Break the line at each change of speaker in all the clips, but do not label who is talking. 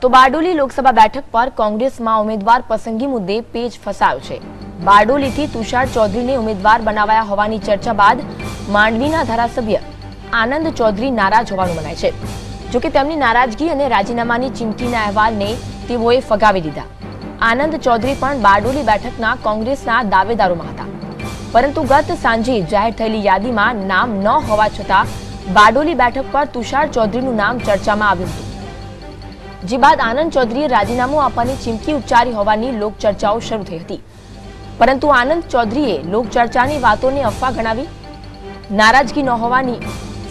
તો બારડોલી લોકસભા બેઠક પર કોંગ્રેસમાં ઉમેદવાર પસંદગી મુદ્દે પેજ ફસાયો છે. બારડોલીથી તુષાર ચૌધરીને ઉમેદવાર બનાવાયા હોવાની ચર્ચા બાદ માંડવીના ધારાસભ્ય આનંદ ચૌધરી નારાજ હોવાનું મનાય છે. જોકે તેમની નારાજગી અને રાજીનામાની ચીમકીના અહેવાલને તેઓએ ફગાવી દીધા. આનંદ ચૌધરી પણ બારડોલી બેઠકના કોંગ્રેસના દાવેદારોમાં હતા. પરંતુ ગત સાંજે જાહેર થયેલી યાદીમાં નામ ન હોવા છતાં બારડોલી બેઠક પર તુષાર ચૌધરીનું નામ ચર્ચામાં આવ્યું હતું. જે બાદ આનંદ ચૌધરીએ રાજીનામું આપવાની ચીમકી ઉચ્ચારી હોવાની લોકચર્ચાઓ શરૂ થઈ હતી. પરંતુ આનંદ ચૌધરીએ લોકચર્ચાની વાતોને અફવા ગણાવી, નારાજગી ન હોવાની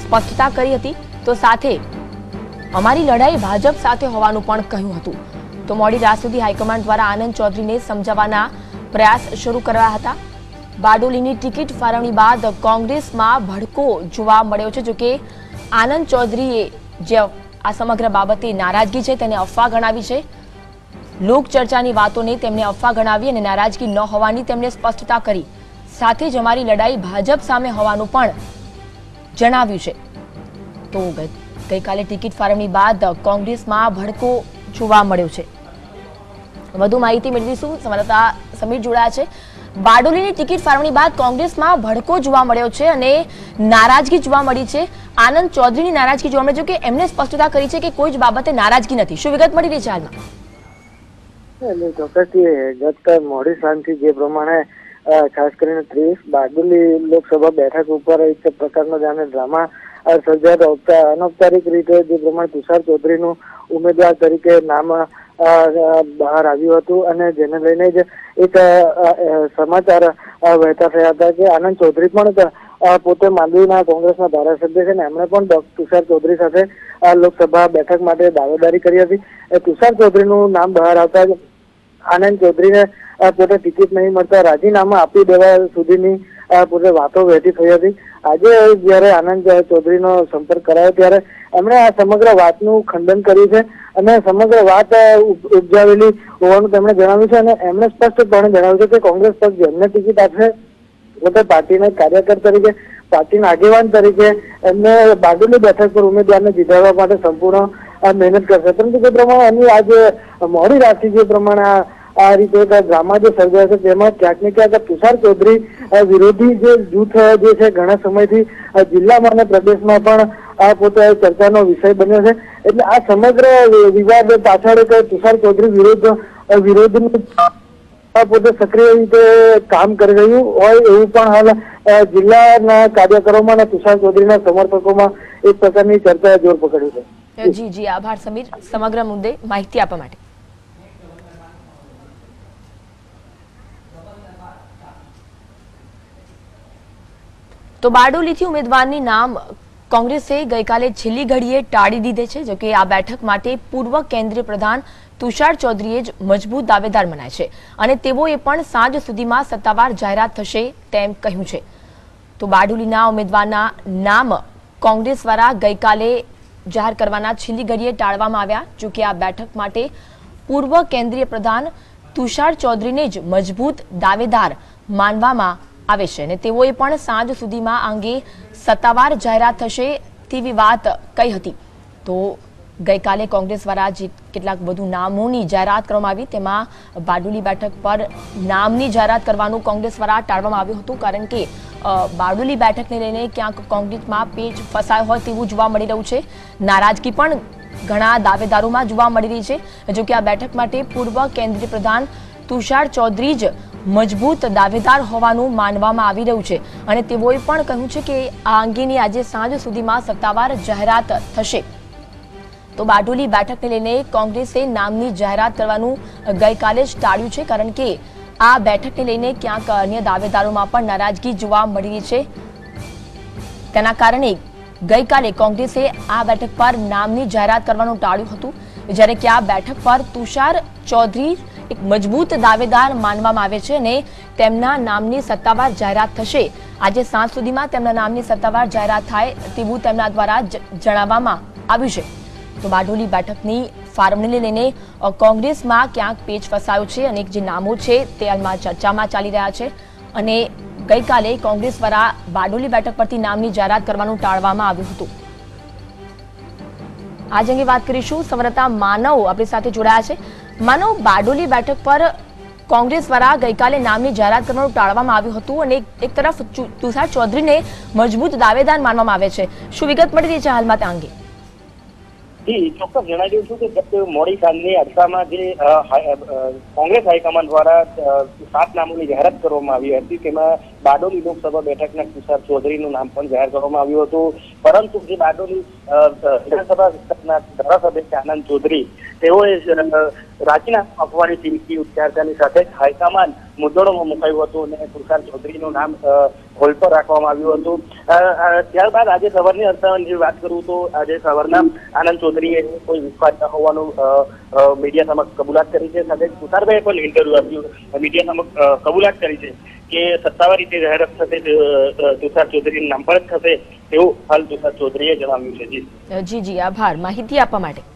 સ્પષ્ટતા કરી હતી. તો સાથે અમારી લડાઈ ભાજપ સાથે હોવાનું પણ કહ્યું હતું. તો મોડી રાત સુધી હાઈકમાન્ડ દ્વારા આનંદ ચૌધરીને સમજાવવાના પ્રયાસ શરૂ કરાયા હતા. બારડોલીની ટિકિટ ફાળવણી બાદ કોંગ્રેસમાં ભડકો જોવા મળ્યો છે. જોકે આનંદ ચૌધરીએ જે આ સમગ્ર બાબતે નારાજગી છે, તેને અફવા ગણાવી છે. લોકચર્ચાની વાતોને તેમણે અફવા ગણાવી અને નારાજગી ન હોવાની તેમણે સ્પષ્ટતા કરી. સાથે જ અમારી લડાઈ ભાજપ સામે હોવાનું પણ જણાવ્યું છે. તો ગઈ- ગઈકાલે ટિકિટ ફાળવણી બાદ કોંગ્રેસમાં ભડકો જોવા મળ્યો છે. વધુ માહિતી મેળવીશું. સંવાદદાતા સમીર જોડાયા છે. બારડોલીની ટિકિટ ફાળવણી બાદ કોંગ્રેસમાં ભડકો જોવા મળ્યો છે અને નારાજગી જોવા મળી છે. આનંદ ચૌધરીની નારાજગી જોવા મળી છે એમને સ્પષ્ટતા કરી છે કે કોઈ જ બાબતે નારાજગી નથી. શું વિગત મળી રહી છે હાલમાં?
મોડી સાંજથી જે પ્રમાણે ખાસ કરીને ત્રીસ બારડોલી લોકસભા બેઠક ઉપર એક પ્રકારનો જાણે ડ્રામા સર્જાતો અનૌપચારિક રીતે જે પ્રમાણે તુષાર ચૌધરીનું ઉમેદવાર તરીકે નામ બહાર આવ્યું હતું અને જેને લઈને જ એક સમાચાર વહેતા થયા હતા કે આનંદ ચૌધરી પણ પોતે માંડવીના કોંગ્રેસના ધારાસભ્ય છે ને એમણે પણ તુષાર ચૌધરી સાથે લોકસભા બેઠક માટે દાવેદારી કરી હતી. તુષાર ચૌધરીનું નામ બહાર આવતા જ આનંદ ચૌધરીને પોતે ટિકિટ નહીં મળતા રાજીનામા આપી દેવા સુધીની પોતે વાતો વહેતી થઈ હતી. આજે જ્યારે આનંદ ચૌધરીનો સંપર્ક કરાયો ત્યારે એમણે આ સમગ્ર વાતનું ખંડન કર્યું છે. અને સમગ્ર વાત ઉપ- ઉપજાવેલી હોવાનું તેમણે જણાવ્યું છે અને એમણે સ્પષ્ટપણે જણાવ્યું છે કે કોંગ્રેસ પક્ષ જેમને ટિકિટ આપશે પોતે પાર્ટીના કાર્યકર તરીકે, પાર્ટીના આગેવાન તરીકે, એમને બારડોલી બેઠક પર ઉમેદવારને જીતાડવા માટે સંપૂર્ણ મહેનત કરશે. પરંતુ જે પ્રમાણે એની આજે મોડી રાતથી જે પ્રમાણે આ- આ રીતે એક ડ્રામા જે સર્જાય છે, તેમાં ક્યાંક ને ક્યાંક તુષાર ચૌધરી વિરોધી જે જૂથ જે છે, ઘણા સમયથી જિલ્લામાં અને પ્રદેશમાં પણ આ પોતે ચર્ચાનો વિષય બન્યો છે. એટલે આ સમગ્ર વિવાદ પાછળ તુષાર ચૌધરી વિરોધ વિરોધનું પોતે સક્રિય રીતે કામ કરી રહ્યું હોય એવું પણ હાલ જિલ્લાના કાર્યકરોમાં અને તુષાર ચૌધરીના સમર્થકોમાં એક પ્રકારની ચર્ચાએ જોર પકડ્યું છે.
જી જી, આભાર સમીર. સમગ્ર મુદ્દે માહિતી આપવા માટે. તો બારડોલીથી ઉમેદવારની નામ કોંગ્રેસે ગઈકાલે છેલ્લી ઘડીએ ટાળી દીધે છે જોકે આ બેઠક માટે પૂર્વ કેન્દ્રીય પ્રધાન તુષાર ચૌધરીએ જ મજબૂત દાવેદાર મનાય છે અને તેઓએ પણ સાંજ સુધીમાં સત્તાવાર જાહેરાત થશે તેમ કહ્યું છે. તો બારડોલીના ઉમેદવારના નામ કોંગ્રેસ દ્વારા ગઈકાલે જાહેર કરવાના છેલ્લી ઘડીએ ટાળવામાં આવ્યા જોકે આ બેઠક માટે પૂર્વ કેન્દ્રીય પ્રધાન તુષાર ચૌધરીને જ મજબૂત દાવેદાર માનવામાં આવે છે અને તેઓએ પણ સાંજ સુધીમાં આ અંગે સત્તાવાર જાહેરાત થશે તેવી વાત કહી હતી. તો ગઈકાલે કોંગ્રેસ દ્વારા જે કેટલાક વધુ નામોની જાહેરાત કરવામાં આવી, તેમાં બારડોલી બેઠક પર નામની જાહેરાત કરવાનું કોંગ્રેસ દ્વારા ટાળવામાં આવ્યું હતું, કારણ કે બારડોલી બેઠકને લઈને ક્યાંક કોંગ્રેસમાં પેચ ફસાયો હોય તેવું જોવા મળી રહ્યું છે. નારાજગી પણ ઘણા દાવેદારોમાં જોવા મળી રહી છે. જો કે આ બેઠક માટે પૂર્વ કેન્દ્રીય પ્રધાન તુષાર ચૌધરી જ મજબૂત દાવેદાર હોવાનું માનવામાં આવી રહ્યું છે અને તેઓએ પણ કહ્યું છે કે આ અંગેની આજે સાંજ સુધીમાં સત્તાવાર જાહેરાત થશે. તો બારડોલી બેઠકને લઈને કોંગ્રેસે નામની જાહેરાત કરવાનું ગઈકાલે જ ટાળ્યું છે કારણ કે આ બેઠકને લઈને ક્યાંક અન્ય દાવેદારોમાં પણ નારાજગી જોવા મળી રહી છે. તેના કારણે ગઈકાલે કોંગ્રેસે આ બેઠક પર નામની જાહેરાત કરવાનું ટાળ્યું હતું. જ્યારે કે આ બેઠક પર તુષાર ચૌધરી એક મજબૂત દાવેદાર માનવામાં આવે છે અને તેમના નામની સત્તાવાર જાહેરાત થશે. આજે સાંજ સુધીમાં તેમના નામની સત્તાવાર જાહેરાત થાય તેવું તેમના દ્વારા જણાવવામાં આવ્યું છે. તો બારડોલી બેઠકની ફાળવણીને લઈને કોંગ્રેસમાં ક્યાંક પેચ ફસાયો છે અને જે નામો છે તે હાલમાં ચર્ચામાં ચાલી રહ્યા છે. અને ગઈકાલે કોંગ્રેસ દ્વારા બારડોલી બેઠક પરથી નામની જાહેરાત કરવાનું ટાળવામાં આવ્યું હતું. આજ અંગે વાત કરીશું. સંવાદદાતા માનવ આપણી સાથે જોડાયા છે. માનવ બારડોલી બેઠક પર કોંગ્રેસ દ્વારા ગઈકાલે નામની જાહેરાત કરવાનું ટાળવામાં આવ્યું હતું અને એક- તરફ તુષાર ચૌધરીને મજબૂત દાવેદાર માનવામાં આવે છે. શું વિગત મળી રહી છે હાલમાં તે અંગે?
ચોક્કસ જણાવી દઉં છું કે મોડી સાંજની અરસામાં જે કોંગ્રેસ હાઈકમાન્ડ દ્વારા સાત નામોની જાહેરાત કરવામાં આવી હતી, તેમાં બારડોલી લોકસભા બેઠકના તુષાર ચૌધરીનું નામ પણ જાહેર કરવામાં આવ્યું હતું. પરંતુ જે બારડોલી વિધાનસભા વિસ્તારના ધારાસભ્ય આનંદ ચૌધરી તેઓએ રાજીનામું આપવાની ચીમકી ઉચ્ચારતાની સાથે જ હાઈકમાન્ડ મુદ્દડોમાં મુકાયું હતું અને તુષાર ચૌધરીનું નામ હોલ પર રાખવામાં આવ્યું હતું. ત્યારબાદ આજે સવારની અર્થની વાત કરું તો આજે સવારના આનંદ ચૌધરીએ કોઈ વિશ્વાસ ન હોવાનું મીડિયા સમક્ષ કબૂલાત કરી છે. સાથે તુષારભાઈએ પણ ઇન્ટરવ્યુ આપ્યું. મીડિયા સમક્ષ કબૂલાત કરી છે કે સત્તાવાર રીતે જાહેરાત થશે તુષાર ચૌધરીનું નામ જ થશે તેવું હાલ તુષાર ચૌધરીએ જણાવ્યું છે. જી.
જી જી. આભાર. માહિતી આપવા માટે.